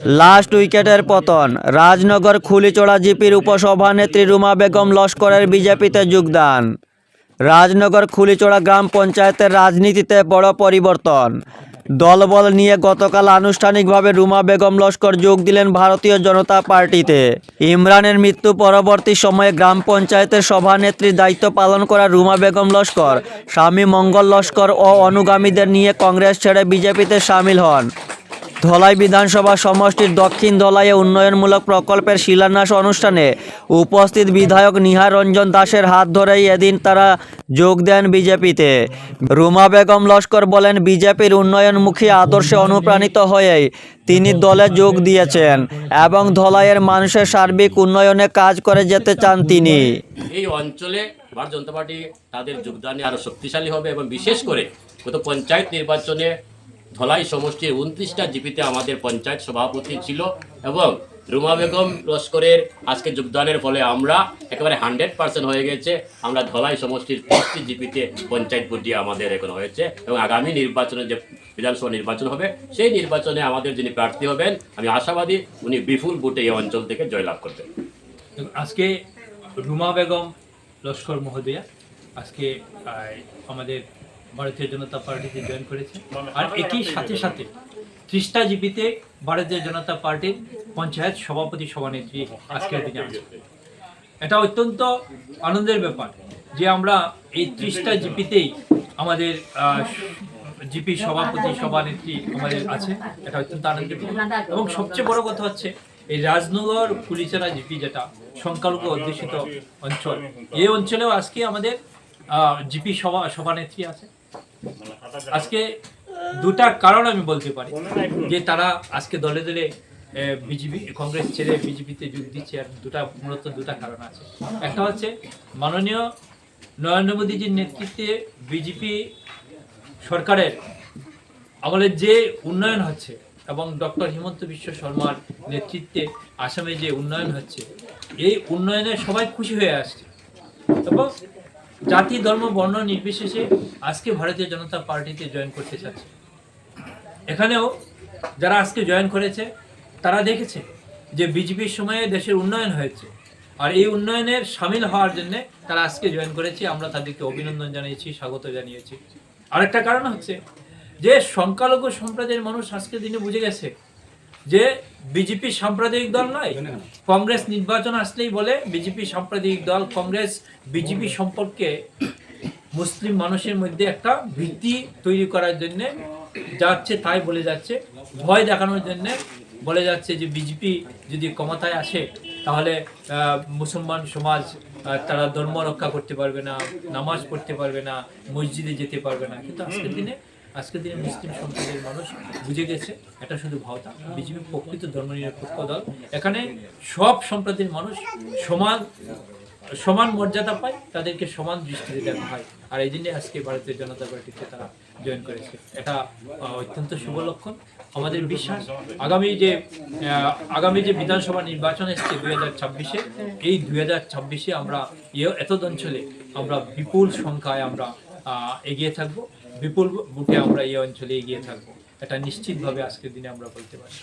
Last উইকেটের পতন। রাজনগর খুলিচড়া জিপির উপসভানেত্রী রুমা বেগম লস্করের বিজেপিতে যোগদান। রাজনগর খুলিচড়া গ্রাম পঞ্চায়েতের রাজনীতিতে বড় পরিবর্তন। দলবল নিয়ে গতকাল আনুষ্ঠানিকভাবে রুমা বেগম লস্কর যোগ দিলেন ভারতীয় জনতা পার্টিতে। ইমরানের মৃত্যু পরবর্তী সময়ে গ্রাম পঞ্চায়েতের সভানেত্রীর দায়িত্ব পালন করা রুমা বেগম লস্কর। স্বামী মঙ্গল লস্কর ও অনুগামীদের নিয়ে কংগ্রেস ছেড়ে বিজেপিতে সামিল হন। ধলাই বিধানসভা সমষ্টির দক্ষিণ ধলাইয়ে উন্নয়নমূলক প্রকল্পের শিলান্যাস অনুষ্ঠানে উপস্থিত বিধায়ক নিহার রঞ্জন দাসের হাত ধরেই এদিন তারা যোগ দেন বিজেপিতে। রুমা বেগম লস্কর বলেন, বিজেপির উন্নয়নমুখী আদর্শে অনুপ্রাণিত হয়েই তিনি দলে যোগ দিয়েছেন এবং ধলাইয়ের মানুষের সার্বিক উন্নয়নে কাজ করে যেতে চান তিনি। এই অঞ্চলে ভারতীয় জনতা পার্টি তাদের যোগদানে আরও শক্তিশালী হবে এবং বিশেষ করে গত পঞ্চায়েত নির্বাচনে ধলাই সমষ্টির উনত্রিশটা জিপিতে আমাদের পঞ্চায়েত সভাপতি ছিল এবং রুমা বেগম লস্করের আজকে যোগদানের ফলে আমরা একেবারে হান্ড্রেড পার্সেন্ট হয়ে গেছে। আমরা ধলাই সমষ্টির পাঁচটি জিপিতে পঞ্চায়েত বুদ্ধি আমাদের এখন হয়েছে এবং আগামী নির্বাচনে যে বিধানসভা নির্বাচন হবে, সেই নির্বাচনে আমাদের যিনি প্রার্থী হবেন, আমি আশাবাদী উনি বিপুল ভোটে এই অঞ্চল থেকে জয়লাভ করবেন। আজকে রুমা বেগম লস্কর মহোদয়া, আজকে আমাদের ভারতীয় জনতা পার্টিতে জয়েন করেছে। আর একই সাথে সাথে ত্রিশটা জিপিতে ভারতীয় জনতা পার্টির পঞ্চায়েত সভাপতি সভানেত্রী আজকের দিনে আছে। এটা অত্যন্ত আনন্দের ব্যাপার যে আমরা এই ত্রিশটা জিপিতেই আমাদের জিপি সভাপতি সভানেত্রী আমাদের আছে। এটা অত্যন্ত আনন্দের ব্যাপার। এবং সবচেয়ে বড় কথা হচ্ছে এই রাজনগর পুলিশেরা জিপি যেটা সংখ্যালঘু অধ্যুষিত অঞ্চল এই অঞ্চলেও আজকে আমাদের জিপি সভা সভানেত্রী আছে। আজকে দুটা কারণ আমি বলতে পারি। যে তারা আজকে দলে দলে বিজেপি, কংগ্রেস ছেড়ে বিজেপিতে যোগ দিচ্ছে আর দুটা, মূলত দুটা কারণ আছে। একটা হচ্ছে মাননীয় নরেন্দ্র মোদীজির নেতৃত্বে বিজেপি সরকারের আমলের যে উন্নয়ন হচ্ছে এবং ডক্টর হিমন্ত বিশ্ব শর্মার নেতৃত্বে আসামে যে উন্নয়ন হচ্ছে, এই উন্নয়নে সবাই খুশি হয়ে আসছে। এবং জাতি, ধর্ম, বর্ণ নির্বিশেষে আজকে ভারতীয় জনতা পার্টিতে জয়েন করতে চাচ্ছে। এখানেও যারা আজকে জয়েন করেছে, তারা দেখেছে যে বিজেপির সময়ে দেশের উন্নয়ন হয়েছে। আর এই উন্নয়নের সামিল হওয়ার জন্য তারা আজকে জয়েন করেছে। আমরা তাদেরকে অভিনন্দন জানিয়েছি, স্বাগত জানিয়েছি। আরেকটা কারণ হচ্ছে যে সংখ্যালঘু সম্প্রদায়ের মানুষ আজকের দিনে বুঝে গেছে যে বিজেপি সাম্প্রদায়িক দল নয় কংগ্রেস নির্বাচন আসলেই বলে বিজেপি সাম্প্রদায়িক দল কংগ্রেস বিজেপি সম্পর্কে মুসলিম মানুষের মধ্যে একটা ভীতি তৈরি করার জন্য যাচ্ছে তাই বলে যাচ্ছে। ভয় দেখানোর জন্য বলে যাচ্ছে যে বিজেপি যদি ক্ষমতায় আসে তাহলে আহ, মুসলমান সমাজ তারা ধর্ম রক্ষা করতে পারবে না নামাজ পড়তে পারবে না মসজিদে যেতে পারবে না। কিন্তু আজকের দিনে আজকের দিনে মুসলিম সম্প্রদায়ের মানুষ বুঝে গেছে এটা শুধু ভাওতা বিজেপি প্রকৃত ধর্মনিরপেক্ষ দল। এখানে সব সম্প্রদায়ের মানুষ সমান সমান মর্যাদা পায় তাদেরকে সমান দৃষ্টিতে দেখা হয়। আর এই জন্য আজকে ভারতীয় জনতা পার্টিতে তারা জয়েন করেছে। এটা অত্যন্ত শুভ লক্ষণ। আমাদের বিশ্বাস আগামী যে আগামী যে বিধানসভা নির্বাচন এসছে দুই হাজার ছাব্বিশে এই দুই হাজার ছাব্বিশে আমরা এ- এতদ অঞ্চলে আমরা বিপুল সংখ্যায় আমরা এগিয়ে থাকব। বিপুল বুকে আমরা এই অঞ্চলে এগিয়ে থাকব। এটা নিশ্চিতভাবে আজকের দিনে আমরা বলতে পারি